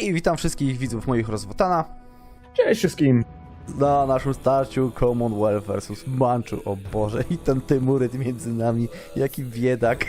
Hej, witam wszystkich widzów moich rozwotana Cześć wszystkim! na naszym starciu Commonwealth vs Manchu. O Boże, i ten Tymuryt między nami, jaki biedak.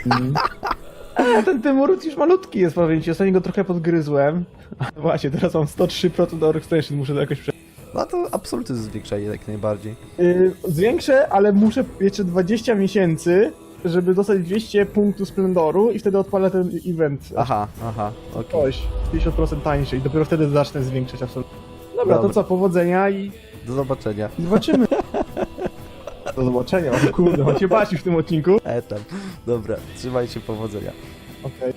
A, ten Tymurut już malutki jest, powiem ci, ostatnio go trochę podgryzłem. Właśnie, teraz mam 103% do extension, muszę to jakoś prze... No to absolutnie zwiększaj jak najbardziej. Yy, zwiększę, ale muszę jeszcze 20 miesięcy, żeby dostać 200 punktów Splendoru i wtedy odpalę ten event. Aha, aha, okej. Coś, 50% tańszy i dopiero wtedy zacznę zwiększać absolutnie. Dobra, Dobra. to co, powodzenia i Do zobaczenia. i zobaczymy. Do zobaczenia, o kurde, on się bać w tym odcinku. E tam. Dobra, trzymaj się, powodzenia. Okej.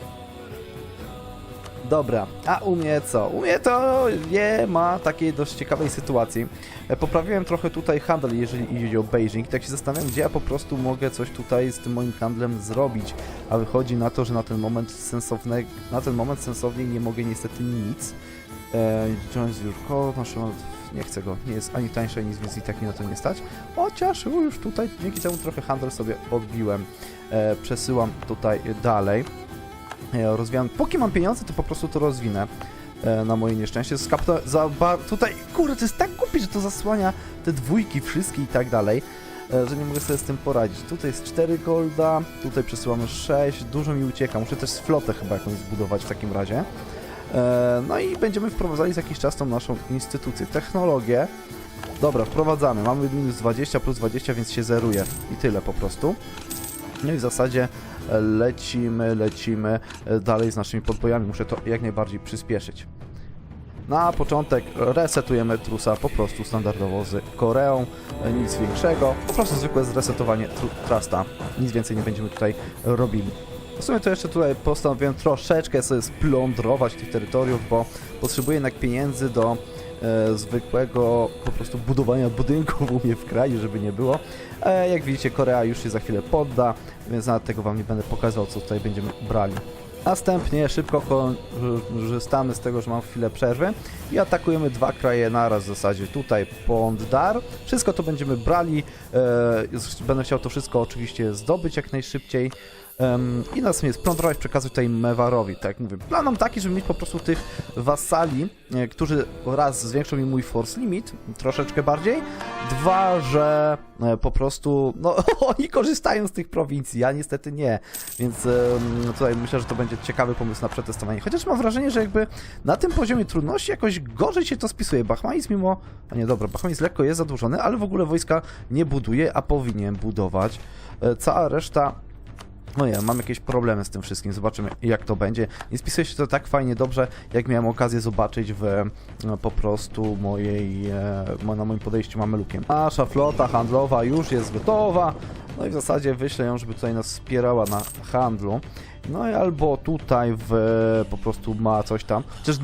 Dobra, a u mnie co? U mnie to nie ma takiej dość ciekawej sytuacji. E, Poprawiłem trochę tutaj handel, jeżeli idzie o Beijing. Tak się zastanawiam, gdzie ja po prostu mogę coś tutaj z tym moim handlem zrobić. A wychodzi na to, że na ten moment sensowne, na ten moment sensowniej nie mogę niestety nic. Jones Jurko, nasze nie chcę go, nie jest ani tańszy, ani nic, i tak mi na to nie stać. Chociaż już tutaj dzięki temu trochę handel sobie odbiłem. E, przesyłam tutaj dalej. E, rozwijam. Póki mam pieniądze, to po prostu to rozwinę. E, na moje nieszczęście. Skapta za tutaj, kurde, to jest tak głupi, że to zasłania te dwójki wszystkie i tak dalej, e, że nie mogę sobie z tym poradzić. Tutaj jest 4 golda, tutaj przesyłamy 6, dużo mi ucieka. Muszę też flotę chyba jakąś zbudować w takim razie. No i będziemy wprowadzali za jakiś czas tą naszą instytucję. Technologię. Dobra, wprowadzamy. Mamy minus 20 plus 20, więc się zeruje. I tyle po prostu. No i w zasadzie lecimy, lecimy e, dalej z naszymi podbojami. Muszę to jak najbardziej przyspieszyć. Na początek resetujemy trusa po prostu standardowo z Koreą, e, nic większego, po prostu zwykłe zresetowanie tru- trusta, nic więcej nie będziemy tutaj robili. W sumie to jeszcze tutaj postanowiłem troszeczkę sobie splądrować tych terytoriów, bo potrzebuję jednak pieniędzy do e, zwykłego po prostu budowania budynków u mnie w kraju, żeby nie było. E, jak widzicie, Korea już się za chwilę podda, więc nawet tego wam nie będę pokazał, co tutaj będziemy brali. Następnie szybko korzystamy z tego, że mam chwilę przerwy i atakujemy dwa kraje naraz w zasadzie. Tutaj Ponddar. Wszystko to będziemy brali. E, będę chciał to wszystko oczywiście zdobyć jak najszybciej. Em, I następnie splądrować, przekazać tutaj Mewarowi, tak jak mówię. Plan mam taki, żeby mieć po prostu tych wasali, e, którzy raz zwiększą mi mój force limit troszeczkę bardziej, dwa, że e, po prostu, no oni korzystają z tych prowincji, ja niestety nie, więc em, tutaj myślę, że to będzie ciekawy pomysł na przetestowanie. Chociaż mam wrażenie, że jakby na tym poziomie trudności jakoś gorzej się to spisuje. Bachmanis mimo, a nie dobra, Bachmanis lekko jest zadłużony, ale w ogóle wojska nie buduje, a powinien budować. E, Cała reszta no nie, mam jakieś problemy z tym wszystkim, zobaczymy jak to będzie. Nie spisuje się to tak fajnie dobrze, jak miałem okazję zobaczyć w no, po prostu mojej, e, na moim podejściu mamelukiem. Nasza flota handlowa już jest gotowa, no i w zasadzie wyślę ją, żeby tutaj nas wspierała na handlu. No i albo tutaj w, po prostu ma coś tam. Chociaż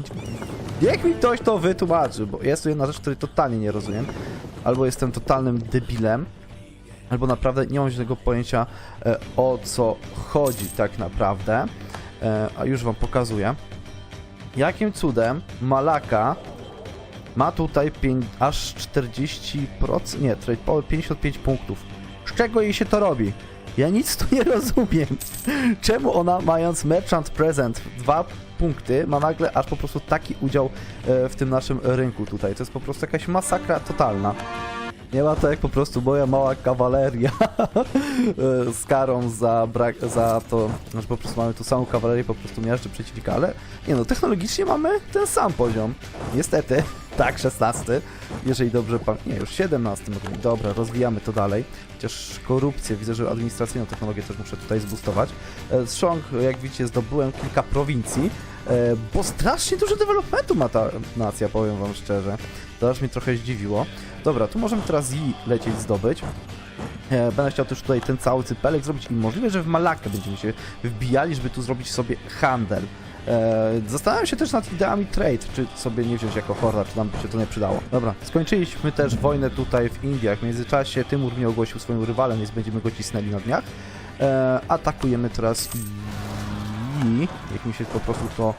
jak mi ktoś to wytłumaczy, bo jest tu jedna rzecz, której totalnie nie rozumiem. Albo jestem totalnym debilem, albo naprawdę nie mam żadnego pojęcia e, o co chodzi tak naprawdę. E, a już wam pokazuję. Jakim cudem Malaka ma tutaj pięć, aż 40%, nie, tutaj po 55 punktów. Z czego jej się to robi? Ja nic tu nie rozumiem. Czemu ona mając Merchant Present dwa punkty ma nagle aż po prostu taki udział e, w tym naszym rynku tutaj. To jest po prostu jakaś masakra totalna. Nie ma to jak po prostu moja mała kawaleria e, z karą za brak, za to, że po prostu mamy tu samą kawalerię, po prostu miażdży przeciwnika, ale nie no, technologicznie mamy ten sam poziom. Niestety, tak, 16, jeżeli dobrze pamiętam, nie, już 17, mówię. dobra, rozwijamy to dalej, chociaż korupcję, widzę, że administracyjną technologię też muszę tutaj zbustować. E, Z Shong, jak widzicie, zdobyłem kilka prowincji, e, bo strasznie dużo developmentu ma ta nacja, powiem wam szczerze. To aż mnie trochę zdziwiło. Dobra, tu możemy teraz i lecieć zdobyć. E, Będę chciał też tutaj ten cały cypelek zrobić i możliwe, że w Malakę będziemy się wbijali, żeby tu zrobić sobie handel. E, Zastanawiam się też nad ideami trade, czy sobie nie wziąć jako horda, czy nam by się to nie przydało. Dobra, skończyliśmy też wojnę tutaj w Indiach. W międzyczasie Tymur mnie ogłosił swoim rywalem, więc będziemy go cisnęli na dniach. E, Atakujemy teraz i jak mi się po prostu to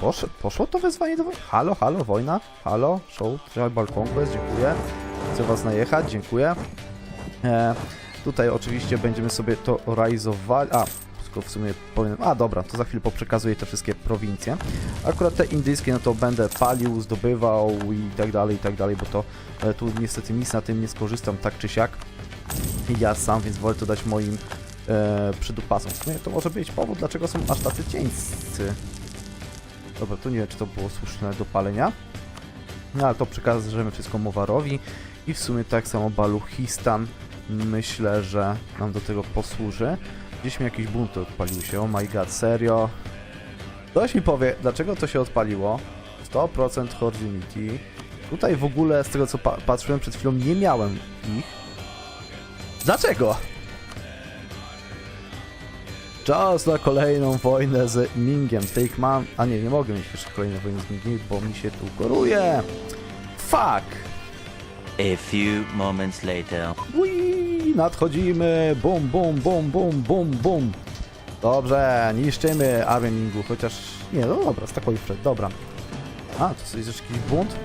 Posz, poszło to wezwanie do wojny? Halo, halo, wojna? Halo, show, tribal conquest, dziękuję. Chcę was najechać, dziękuję. E, tutaj oczywiście będziemy sobie to rajzowali. A, w sumie powiem... A dobra, to za chwilę poprzekazuję te wszystkie prowincje. Akurat te indyjskie, no to będę palił, zdobywał i tak dalej, i tak dalej, bo to e, tu niestety nic na tym nie skorzystam tak czy siak. Ja sam, więc wolę to dać moim e, przydupasom. W sumie to może być powód, dlaczego są aż tacy cieńscy. Dobra, to nie wiem, czy to było słuszne do palenia. No ale to przekażemy wszystko Mowarowi i w sumie tak samo Baluchistan myślę, że nam do tego posłuży. Gdzieś mi jakieś bunty odpaliły się, oh my god, serio? Ktoś mi powie, dlaczego to się odpaliło? 100% Horde. Tutaj w ogóle, z tego co pa patrzyłem przed chwilą, nie miałem ich. Dlaczego? Czas na kolejną wojnę z Mingiem. Take man... A nie, nie mogę mieć jeszcze kolejnej wojny z Mingiem, bo mi się tu koruje. Fuck! A few moments later. Ui, nadchodzimy! Bum, bum, bum, bum, bum, bum. Dobrze, niszczymy armię Mingu, chociaż... Nie, no dobra, Stakowi przed, dobra. A, to jest jakiś bunt?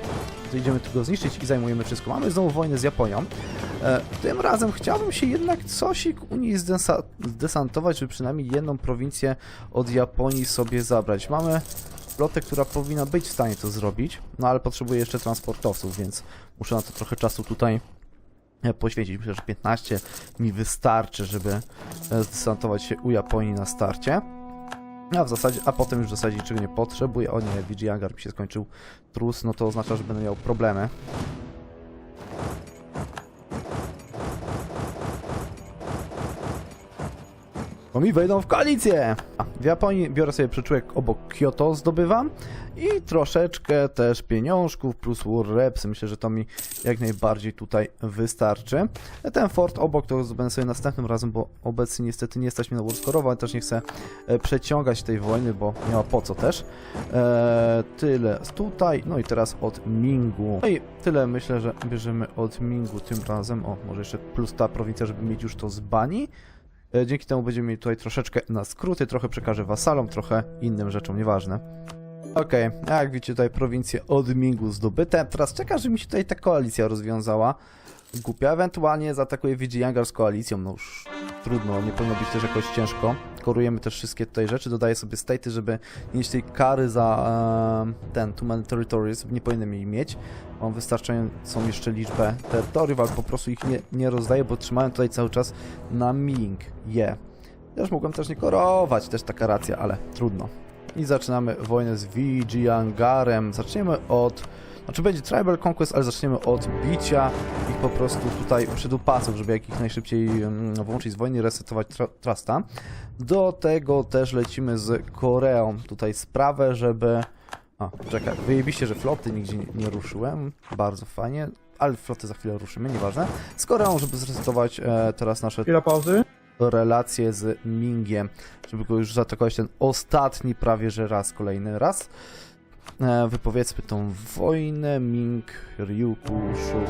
To idziemy go zniszczyć i zajmujemy wszystko. Mamy znowu wojnę z Japonią. E, tym razem chciałbym się jednak cosik u niej zdesa- zdesantować, żeby przynajmniej jedną prowincję od Japonii sobie zabrać. Mamy flotę, która powinna być w stanie to zrobić, no ale potrzebuję jeszcze transportowców, więc muszę na to trochę czasu tutaj e, poświęcić. Myślę, że 15 mi wystarczy, żeby e, zdesantować się u Japonii na starcie. A w zasadzie, a potem już w zasadzie niczego nie potrzebuję. O nie, VG Hangar mi się skończył trus, no to oznacza, że będę miał problemy. Bo mi wejdą w koalicję! W Japonii biorę sobie przyczółek obok Kyoto, zdobywam i troszeczkę też pieniążków plus war reps. Myślę, że to mi jak najbardziej tutaj wystarczy. Ten fort obok to zdobędę sobie następnym razem, bo obecnie niestety nie mnie na war score'owo, ale też nie chcę e, przeciągać tej wojny, bo nie ma po co też. E, tyle tutaj, no i teraz od Mingu. No i tyle myślę, że bierzemy od Mingu tym razem. O, może jeszcze plus ta prowincja, żeby mieć już to z bani. E, Dzięki temu będziemy mieli tutaj troszeczkę na skróty, trochę przekażę wasalom, trochę innym rzeczom, nieważne. Okej, jak widzicie tutaj prowincje od Mingu zdobyte. Teraz czeka, że mi się tutaj ta koalicja rozwiązała. Głupia, ewentualnie zaatakuje VG Yangar z koalicją, no już trudno, nie powinno być też jakoś ciężko. Korujemy też wszystkie tutaj rzeczy, dodaję sobie staty, żeby nie mieć tej kary za e, ten Too Many Territories, nie powinienem jej mieć. Mam wystarczającą jeszcze liczbę terytoriów, ale po prostu ich nie, nie rozdaję, bo trzymałem tutaj cały czas na Ming. Je. Yeah. Też mogłem też nie korować, też taka racja, ale trudno. I zaczynamy wojnę z Vigiangarem. Zaczniemy od... Znaczy będzie Tribal Conquest, ale zaczniemy od bicia ich po prostu tutaj przydupasów, żeby jak ich najszybciej mm, włączyć z wojny i resetować tra trusta. Do tego też lecimy z Koreą. Tutaj sprawę, żeby... A, czekaj, wyjebiście, że floty nigdzie nie, nie ruszyłem. Bardzo fajnie. Ale floty za chwilę ruszymy, nieważne. Z Koreą, żeby zresetować e, teraz nasze pauzy. relacje z Mingiem, żeby go już zaatakować ten ostatni prawie że raz, kolejny raz. E, wypowiedzmy tą wojnę, Ming, Ryuku,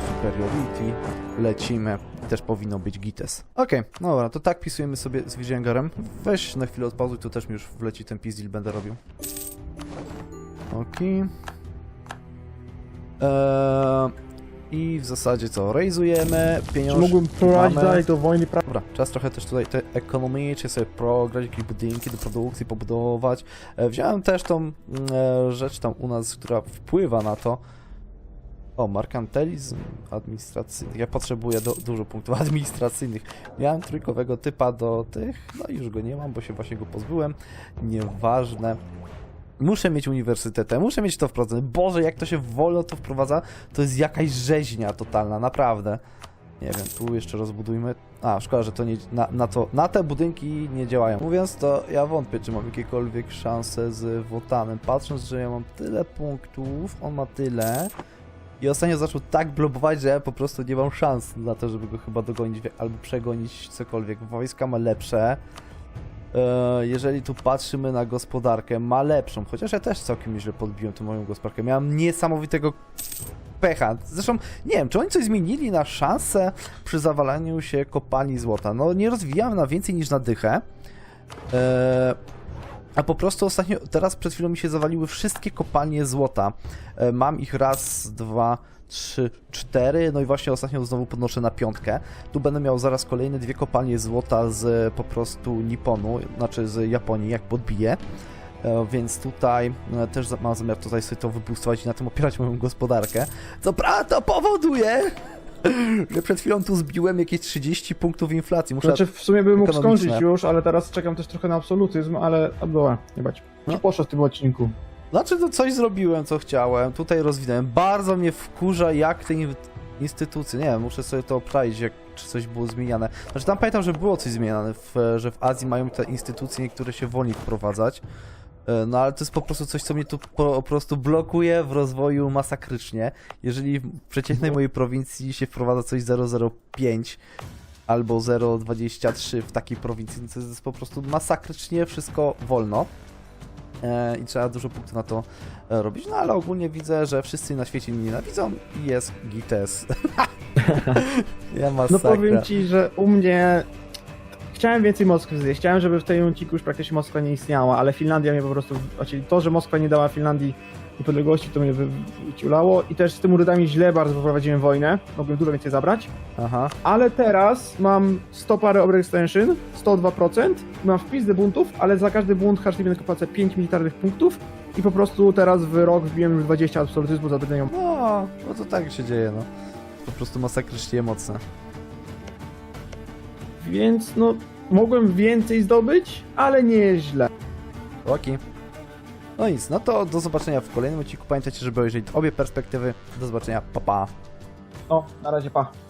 Superiority, lecimy. Też powinno być Gites. Okej, no dobra, to tak pisujemy sobie z Widziangarem. Weź na chwilę odpauzuj, to też mi już wleci ten pizdil będę robił. Okej. Eee, I w zasadzie co, rejzujemy, pieniądze mógłbym prowadzić dalej do wojny pra... Dobra, czas trochę też tutaj te ekonomicznie sobie prograć, jakieś budynki do produkcji pobudować. E, wziąłem też tą mm, e, rzecz tam u nas, która wpływa na to. O, merkantilizm administracyjny. Ja potrzebuję do, dużo punktów administracyjnych. Miałem trójkowego typa do tych, no i już go nie mam, bo się właśnie go pozbyłem. Nieważne. Muszę mieć uniwersytetę, muszę mieć to wprowadzone. Boże, jak to się wolno to wprowadza, to jest jakaś rzeźnia totalna, naprawdę. Nie wiem, tu jeszcze rozbudujmy. A, szkoda, że to nie, na, na, to, na te budynki nie działają. Mówiąc to, ja wątpię, czy mam jakiekolwiek szanse z Wotanem. Patrząc, że ja mam tyle punktów, on ma tyle. I ostatnio zaczął tak blobować, że ja po prostu nie mam szans na to, żeby go chyba dogonić albo przegonić cokolwiek. Wojska ma lepsze. E, jeżeli tu patrzymy na gospodarkę, ma lepszą. Chociaż ja też całkiem nieźle podbiłem tą moją gospodarkę. Miałem niesamowitego pecha. Zresztą nie wiem, czy oni coś zmienili na szansę przy zawalaniu się kopalni złota. No nie rozwijamy na więcej niż na dychę. Eee, A po prostu ostatnio, teraz przed chwilą mi się zawaliły wszystkie kopalnie złota. E, Mam ich raz, dwa, trzy, cztery, no i właśnie ostatnio znowu podnoszę na piątkę. Tu będę miał zaraz kolejne dwie kopalnie złota z po prostu Nipponu, znaczy z Japonii, jak podbiję. E, Więc tutaj e, też mam zamiar tutaj sobie to wyboostować i na tym opierać moją gospodarkę. Co prawda powoduje, że przed chwilą tu zbiłem jakieś 30 punktów inflacji. Muszę Znaczy w sumie bym mógł ekonomiczne. skończyć już, ale teraz czekam też trochę na absolutyzm, ale dobra, nie bać. No. Poszło w tym odcinku. Znaczy, to coś zrobiłem, co chciałem. Tutaj rozwinąłem. Bardzo mnie wkurza, jak te in- instytucje. Nie wiem, muszę sobie to obczaić, jak, czy coś było zmieniane. Znaczy, tam pamiętam, że było coś zmieniane, w, że w Azji mają te instytucje niektóre się wolniej wprowadzać. E, No ale to jest po prostu coś, co mnie tu po, prostu blokuje w rozwoju masakrycznie. Jeżeli w przeciętnej mojej prowincji się wprowadza coś 005 albo 023 w takiej prowincji, no to jest po prostu masakrycznie wszystko wolno. E, I trzeba dużo punktów na to e, robić. No ale ogólnie widzę, że wszyscy na świecie mnie nienawidzą i jest gites. ja No masakra. powiem ci, że u mnie chciałem więcej Moskwy zjeść. Chciałem, żeby w tej odcinku już praktycznie Moskwa nie istniała, ale Finlandia mnie po prostu, znaczy to, że Moskwa nie dała Finlandii niepodległości, to mnie wy- wyciulało i też z tym Rudami źle bardzo poprowadziłem wojnę. Mogłem dużo więcej zabrać. Aha. Ale teraz mam 100 parę overextension, 102%, mam wpis do buntów, ale za każdy bunt każdy tylko płacę 5 militarnych punktów i po prostu teraz w rok wbiłem już 20 absolutyzmu za drugą. No, no to tak się dzieje, no. Po prostu masakrycznie mocne. Więc no, mogłem więcej zdobyć, ale nie jest źle. Oki. No nic, no to do zobaczenia w kolejnym odcinku. Pamiętajcie, żeby obejrzeć obie perspektywy. Do zobaczenia, pa pa. No, na razie pa.